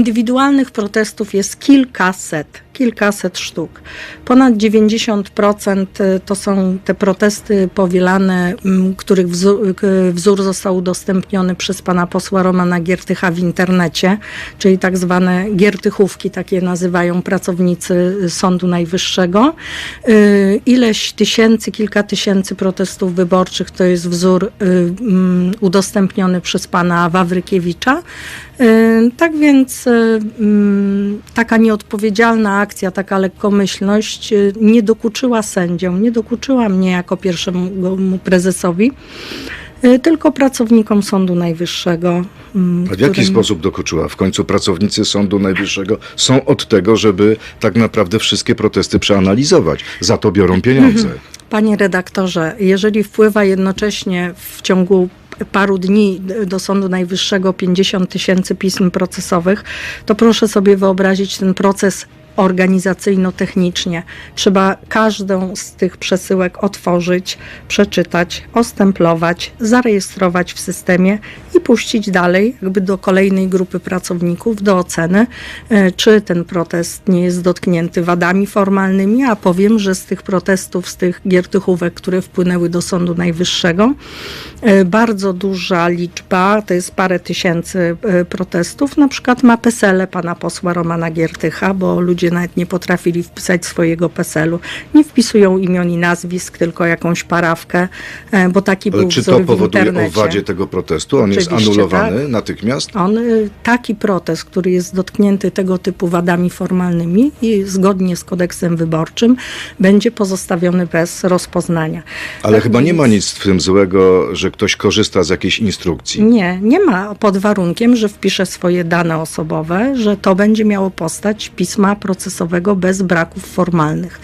Indywidualnych protestów jest kilkaset, kilkaset sztuk. Ponad 90% to są te protesty powielane, m, których wzór, wzór został udostępniony przez pana posła Romana Giertycha w internecie, czyli tak zwane giertychówki, takie nazywają pracownicy Sądu Najwyższego. Y, Ileś tysięcy, kilka tysięcy protestów wyborczych to jest wzór y, mm, udostępniony przez pana Wawrykiewicza. Y, Tak więc y, mm, taka nieodpowiedzialna akcja, taka lekkomyślność y, nie dokuczyła sędziom, nie dokuczyła mnie jako pierwszemu prezesowi, y, tylko pracownikom Sądu Najwyższego. mm, A w jaki którym- sposób dokuczyła? W końcu pracownicy Sądu Najwyższego są od tego, żeby tak naprawdę wszystkie protesty przeanalizować. Za to biorą pieniądze. Panie redaktorze, jeżeli wpływa jednocześnie w ciągu paru dni do Sądu Najwyższego 50 tysięcy pism procesowych, to proszę sobie wyobrazić ten proces organizacyjno-technicznie. Trzeba każdą z tych przesyłek otworzyć, przeczytać, ostemplować, zarejestrować w systemie puścić dalej, jakby do kolejnej grupy pracowników do oceny, e, czy ten protest nie jest dotknięty wadami formalnymi, a powiem, że z tych protestów, z tych giertychówek, które wpłynęły do Sądu Najwyższego, e, bardzo duża liczba, to jest parę tysięcy e, protestów, na przykład ma PESEL pana posła Romana Giertycha, bo ludzie nawet nie potrafili wpisać swojego PESEL-u. Nie wpisują imion i nazwisk, tylko jakąś parawkę, bo taki Ale był czy to powoduje internecie. o wadzie tego protestu? On jest anulowany tak. natychmiast? On, y, taki protest, który jest dotknięty tego typu wadami formalnymi i zgodnie z kodeksem wyborczym, będzie pozostawiony bez rozpoznania. Ale Tak chyba nie więc- ma nic w tym złego, że ktoś korzysta z jakiejś instrukcji. Nie, nie ma pod warunkiem, że wpisze swoje dane osobowe, że to będzie miało postać pisma procesowego bez braków formalnych.